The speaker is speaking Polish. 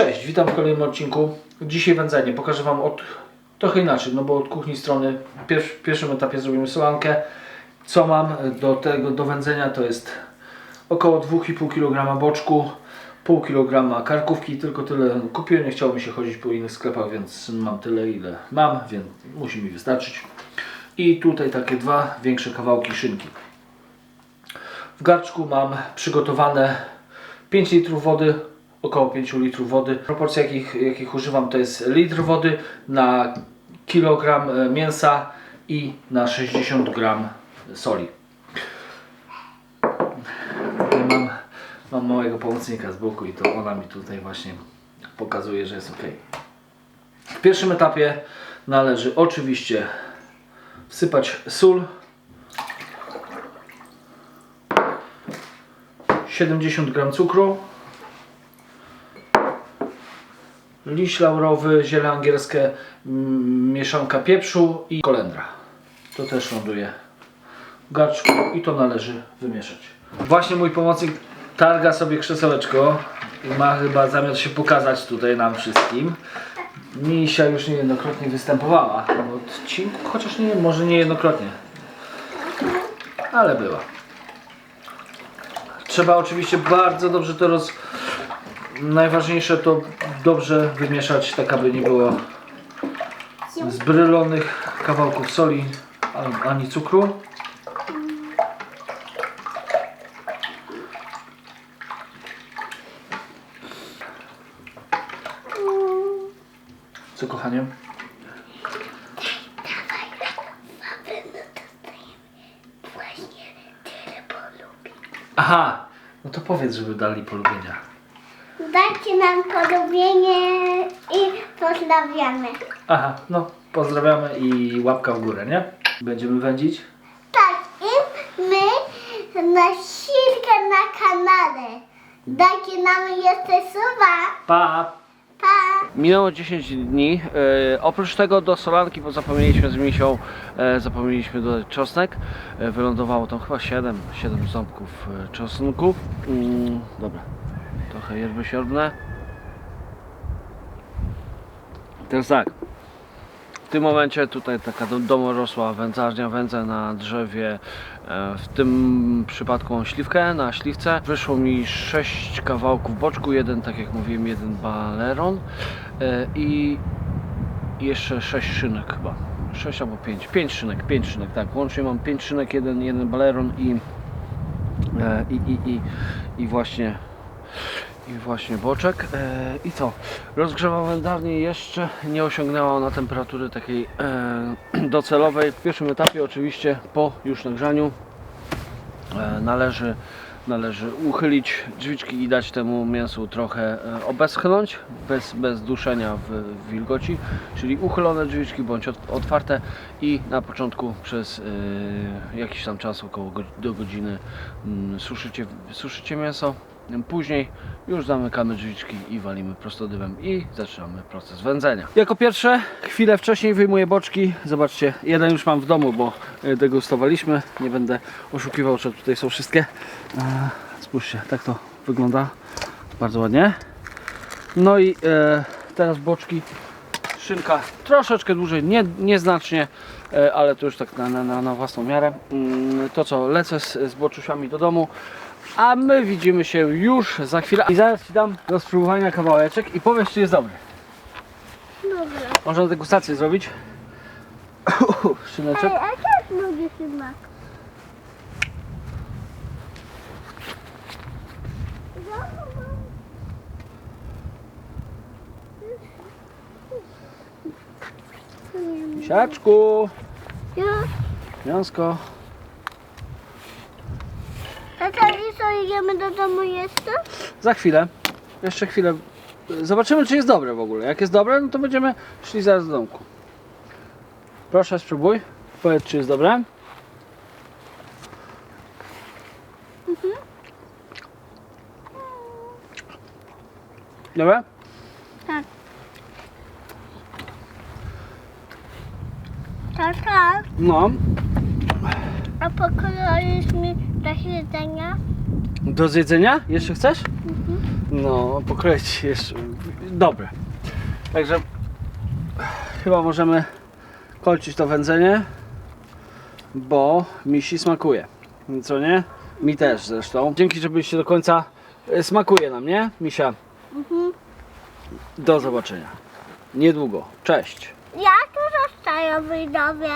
Cześć, witam w kolejnym odcinku. Dzisiaj wędzenie. Pokażę Wam od trochę inaczej, no bo od kuchni strony pier, w pierwszym etapie zrobimy solankę. Co mam do tego do wędzenia to jest około 2,5 kg boczku, pół kg karkówki, tylko tyle kupiłem. Nie chciało mi się chodzić po innych sklepach, więc mam tyle ile mam, więc musi mi wystarczyć. I tutaj takie dwa większe kawałki szynki. W garczku mam przygotowane 5 litrów wody, około 5 litrów wody. Proporcje jakich, jakich używam to jest litr wody na kilogram e, mięsa i na 60 gram soli. Tutaj Mam, mam małego pomocnika z boku i to ona mi tutaj właśnie pokazuje, że jest ok. W pierwszym etapie należy oczywiście wsypać sól 70 gram cukru, liść laurowy, ziele angielskie, mm, mieszanka pieprzu i kolendra. To też ląduje w garczku i to należy wymieszać. Właśnie mój pomocnik targa sobie krzesełeczko i ma chyba zamiar się pokazać tutaj nam wszystkim. Misia już niejednokrotnie występowała w odcinku, chociaż nie, może niejednokrotnie, ale była. Trzeba oczywiście bardzo dobrze to roz... Najważniejsze to dobrze wymieszać, tak aby nie było zbrylonych kawałków soli ani cukru. Co kochanie? Aha, no to powiedz, żeby dali polubienia. Dajcie nam polubienie i pozdrawiamy. Aha, no pozdrawiamy i łapka w górę, nie? Będziemy wędzić? Tak, i my na silkę na kanale. Dajcie nam jeszcze suba. Pa! Pa! Minęło 10 dni. E, oprócz tego do solanki, bo zapomnieliśmy z misią, e, zapomnieliśmy dodać czosnek. E, wylądowało tam chyba 7, 7 ząbków e, czosnku. Mm, dobra, trochę yerby siorbne. Teraz tak. W tym momencie tutaj taka do- domorosła wędzarnia wędzę na drzewie, e, w tym przypadku mam śliwkę na śliwce. Wyszło mi 6 kawałków boczku, jeden tak jak mówiłem, jeden baleron e, i jeszcze 6 szynek chyba. 6 albo 5, 5 szynek, 5 szynek, tak. Łącznie mam 5 szynek, jeden, jeden baleron i, e, i, i, i, i właśnie i właśnie boczek. E, I co? Rozgrzewam wędlarnię jeszcze nie osiągnęła ona temperatury takiej e, docelowej. W pierwszym etapie oczywiście po już nagrzaniu e, należy, należy uchylić drzwiczki i dać temu mięsu trochę e, obeschnąć bez, bez duszenia w, w wilgoci, czyli uchylone drzwiczki bądź ot- otwarte i na początku przez e, jakiś tam czas, około go, do godziny mm, suszycie, suszycie mięso. Później już zamykamy drzwiczki i walimy prostodywem i zaczynamy proces wędzenia. Jako pierwsze, chwilę wcześniej wyjmuję boczki. Zobaczcie, jeden już mam w domu, bo e, degustowaliśmy. Nie będę oszukiwał, że tutaj są wszystkie. E, Spójrzcie, tak to wygląda. Bardzo ładnie. No i e, teraz boczki. Szynka troszeczkę dłużej, nie, nieznacznie, ale to już tak na, na, na- na własną miarę. Mm, To co, lecę z, z boczusiami do domu. A my widzimy się już za chwilę. I zaraz Ci dam do spróbowania kawałeczek i powiesz, czy jest dobry. Dobra. Można degustację zrobić. Szyneczek. Ej, a jak lubię smak? Siaczku, Już. mięsko. Tata, i co, idziemy do domu jeszcze? Za chwilę. Jeszcze chwilę. Zobaczymy, czy jest dobre w ogóle. Jak jest dobre, no to będziemy szli zaraz do domku. Proszę, spróbuj. Powiedz, czy jest dobre. Dobre? Tak. Tata, No. a pokoisz mi do jedzenia? Do zjedzenia? Jeszcze chcesz? No No, pokroić jest dobre. Także chyba możemy kończyć to wędzenie, bo misi smakuje. Co nie? Mi też zresztą. Dzięki, że byliście do końca. E, Smakuje nam, nie? Misia. Do zobaczenia. Niedługo. Cześć. Ja tu zostaję widzowie.